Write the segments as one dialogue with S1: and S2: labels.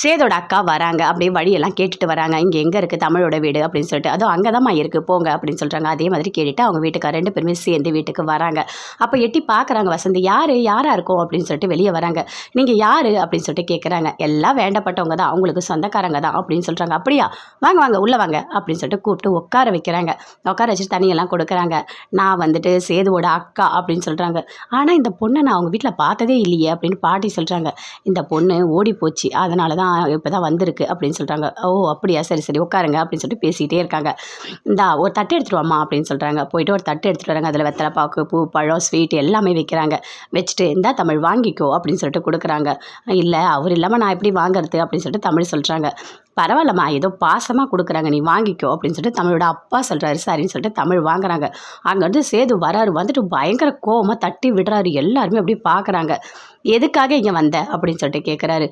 S1: சேதோட அக்கா வராங்க அப்படியே வழியெல்லாம் கேட்டுட்டு வராங்க. இங்கே எங்கே இருக்குது தமிழோட வீடு அப்படின்னு சொல்லிட்டு. அதுவும் அங்கே தான்மா இருக்குது போங்க அப்படின்னு சொல்கிறாங்க அதே மாதிரி கேட்டுட்டு அவங்க வீட்டுக்கு ரெண்டு பேருமே சேர்ந்து வீட்டுக்கு வராங்க. அப்போ எட்டி பார்க்குறாங்க வசந்தி. யார்? யாராக இருக்கும்? அப்படின்னு சொல்லிட்டு வெளியே வராங்க. நீங்கள் யார்? அப்படின்னு சொல்லிட்டு கேட்குறாங்க எல்லாம் வேண்டப்பட்டவங்க தான். அவங்களுக்கு சொந்தக்காரங்க தான் அப்படின்னு சொல்கிறாங்க அப்படியா? வாங்க வாங்க உள்ளே வாங்க அப்படின்னு சொல்லிட்டு கூப்பிட்டு உட்கார வைக்கிறாங்க. உட்கார வச்சு தண்ணியெல்லாம் கொடுக்குறாங்க. நான் வந்துட்டு சேதுவோட அக்கா அப்படின்னு சொல்கிறாங்க ஆனால் இந்த பொண்ணை நான் அவங்க வீட்டில் பார்த்ததே இல்லையே அப்படின்னு பாட்டி சொல்கிறாங்க இந்த பொண்ணு ஓடி போச்சு அதனால தான் இப்போ தான் வந்திருக்கு அப்படின்னு சொல்கிறாங்க ஓ அப்படியா? சரி சரி உட்காருங்க அப்படின்னு சொல்லிட்டு பேசிகிட்டே இருக்காங்க. இந்தா ஒரு தட்டு எடுத்துகிட்டு வாம்மா அப்படின்னு சொல்கிறாங்க போயிட்டு ஒரு தட்டு எடுத்துகிட்டு வராங்க. அதில் வெத்தலை பாக்கு பூ பழம் ஸ்வீட் எல்லாமே வைக்கிறாங்க. வச்சுட்டு இந்தா தமிழ் வாங்கிக்கோ அப்படின்னு சொல்லிட்டு கொடுக்குறாங்க. இல்லை அவர் இல்லாமல் நான் எப்படி வாங்குறது அப்படின்னு சொல்லிட்டு தமிழ் சொல்கிறாங்க பரவாயில்லம்மா ஏதோ பாசமாக கொடுக்குறாங்க. நீ வாங்கிக்கோ அப்படின்னு சொல்லிட்டு தமிழோட அப்பா சொல்கிறாரு சரின்னு சொல்லிட்டு தமிழ் வாங்குறாங்க. அங்கேருந்து சேது வராரு. வந்துட்டு பயங்கர கோவமாக தட்டி விடுறாரு. எல்லாருமே அப்படியே பார்க்குறாங்க எதுக்காக இங்கே வந்த? அப்படின்னு சொல்லிட்டு கேட்குறாரு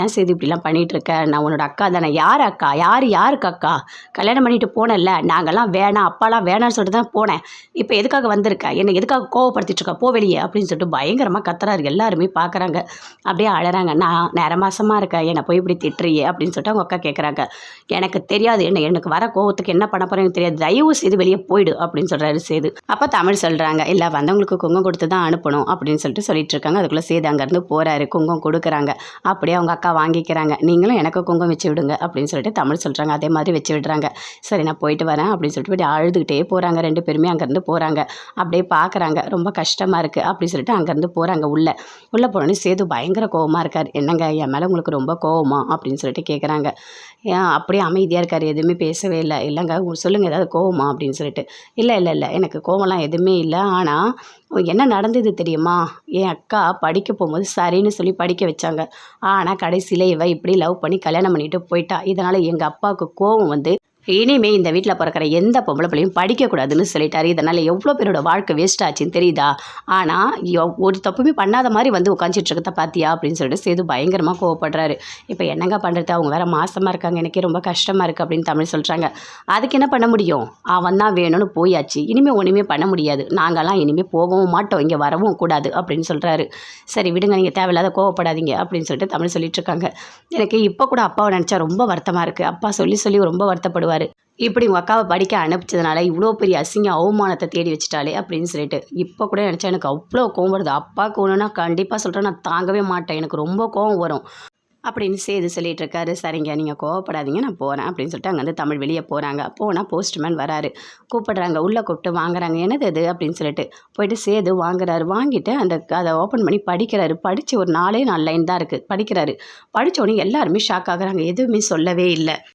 S1: ஏன் சேது இப்படிலாம் பண்ணிகிட்டு இருக்க நான் உன்னோட அக்கா தானே. யார் அக்கா? யார் யாருக்கு அக்கா? கல்யாணம் பண்ணிட்டு போனேன்ல. நாங்கள்லாம் வேணாம். அப்பாலாம் வேணாம்னு சொல்லிட்டு தான் போனேன். இப்போ எதுக்காக வந்திருக்க? என்னை எதுக்காக கோவப்படுத்திட்டு இருக்கா? போ வெளியே அப்படின்னு சொல்லிட்டு பயங்கரமாக கத்துறாரு. எல்லாருமே பார்க்குறாங்க. அப்படியே அழறாங்க. நான் நேர மாசமாக இருக்கேன். என்னை போய் இப்படி திட்டுறியே? அப்படின்னு சொல்லிட்டு அவங்க அக்கா கேட்குறாங்க எனக்கு தெரியாது. என்ன எனக்கு வர கோவத்துக்கு என்ன பண்ண போகிறேன்னு தெரியாது. தயவு செய்து வெளியே போயிடு. அப்படின்னு சொல்கிறாரு சேது. அப்போ தமிழ் சொல்கிறாங்க இல்லை வந்தவங்களுக்கு குங்கம் கொடுத்து தான் அனுப்பணும். அப்படின்னு சொல்லிட்டு சொல்லிட்டு இருக்காங்க. அதுக்குள்ளே சேது அங்கேருந்து போகிறாரு குங்கம் கொடுக்குறாங்க. அப்படியே அவங்க அக்கா வைக்கிறாங்க நீங்களும் எனக்கு குங்குமம் வச்சு விடுங்க அப்படின்னு சொல்லிட்டு தமிழ் சொல்கிறாங்க அதே மாதிரி வச்சு விடுறாங்க. சரி நான் போயிட்டு வரேன் அப்படின்னு சொல்லிட்டு இப்படி அழுதுகிட்டே போகிறாங்க ரெண்டு பேருமே அங்கேருந்து போகிறாங்க அப்படியே பார்க்குறாங்க ரொம்ப கஷ்டமாக இருக்குது அப்படின்னு சொல்லிட்டு அங்கேருந்து போகிறாங்க உள்ளே. உள்ளே போனோடனே சேது பயங்கர கோவமாக இருக்கார். என்னங்க என் மேலே உங்களுக்கு ரொம்ப கோவமா? அப்படின்னு சொல்லிட்டு கேட்குறாங்க ஏன் அப்படியே அமைதியாக இருக்கார். எதுவுமே பேசவே இல்லை. இல்லைங்க சொல்லுங்கள் ஏதாவது கோவமா? அப்படின்னு சொல்லிட்டு. இல்லை இல்லை இல்லை. எனக்கு கோவம்லாம் எதுவுமே இல்லை. ஆனால் என்ன நடந்தது தெரியுமா? என் அக்கா படிக்க போகும்போது சரின்னு சொல்லி படிக்க வச்சாங்க. ஆனால் கடைசியில் இவ இப்படி லவ் பண்ணி கல்யாணம் பண்ணிட்டு போயிட்டா. இதனால் எங்கள் அப்பாவுக்கு கோவம் வந்து இனிமே இந்த வீட்டில் பிறக்கிற எந்த பொம்பளை பிள்ளையும் படிக்கக்கூடாதுன்னு சொல்லிட்டாரு. இதனால் எவ்வளோ பேரோட வாழ்க்கை வேஸ்ட் ஆச்சுன்னு தெரியுதா? ஆனால் ஒரு தப்புமே பண்ணாத மாதிரி வந்து உட்காந்துட்டு இருக்கத பார்த்தியா அப்படின்னு சொல்லிட்டு சேது பயங்கரமாக கோவப்படுறாரு. இப்போ என்னங்க பண்ணுறது அவங்க வேற மாசமாக இருக்காங்க. எனக்கே ரொம்ப கஷ்டமாக இருக்குது அப்படின்னு தமிழ் சொல்கிறாங்க அதுக்கு என்ன பண்ண முடியும்? அவன் தான் வேணும்னு போயாச்சு. இனிமேல் ஒன்றுமே பண்ண முடியாது. நாங்களாம் இனிமேல் போகவும் மாட்டோம். இங்கே வரவும் கூடாது அப்படின்னு சொல்கிறாரு சரி விடுங்க. நீங்கள் தேவையில்லாத கோவப்படாதீங்க அப்படின்னு சொல்லிட்டு தமிழ் சொல்லிட்டு இருக்காங்க. எனக்கு இப்போ கூட அப்பாவை நினச்சா ரொம்ப வருத்தமாக இருக்குது அப்பா சொல்லி சொல்லி ரொம்ப வருத்தப்படுவார். இப்படி உங்கள் அக்காவை படிக்க அனுப்பிச்சதுனால இவ்வளோ பெரிய அசிங்க அவமானத்தை தேடி வச்சுட்டாலே அப்படின்னு சொல்லிட்டு. இப்போ கூட நினச்சா எனக்கு அவ்வளோ கோவம் வருது. அப்பாவுக்கு ஒன்றுனா கண்டிப்பாக சொல்கிறேன் நான் தாங்கவே மாட்டேன். எனக்கு ரொம்ப கோவம் வரும். அப்படின்னு சேது சொல்லிட்டு இருக்காரு. சரிங்க நீங்கள் கோவப்படாதீங்க. நான் போகிறேன் அப்படின்னு சொல்லிட்டு அங்கேருந்து தமிழ் வெளியே போகிறாங்க போனால் போஸ்ட்மேன் வராரு. கூப்பிடுறாங்க. உள்ளே கூப்பிட்டு வாங்குறாங்க. என்னது இது? அப்படின்னு சொல்லிட்டு போயிட்டு சேது வாங்குறாரு. வாங்கிட்டு அந்த அதை ஓப்பன் பண்ணி படிக்கிறாரு. படித்து ஒரு நாலே நாலு லைன் தான் இருக்குது படிக்கிறாரு. படித்தோடனே எல்லாருமே ஷாக் ஆகுறாங்க. எதுவுமே சொல்லவே இல்லை.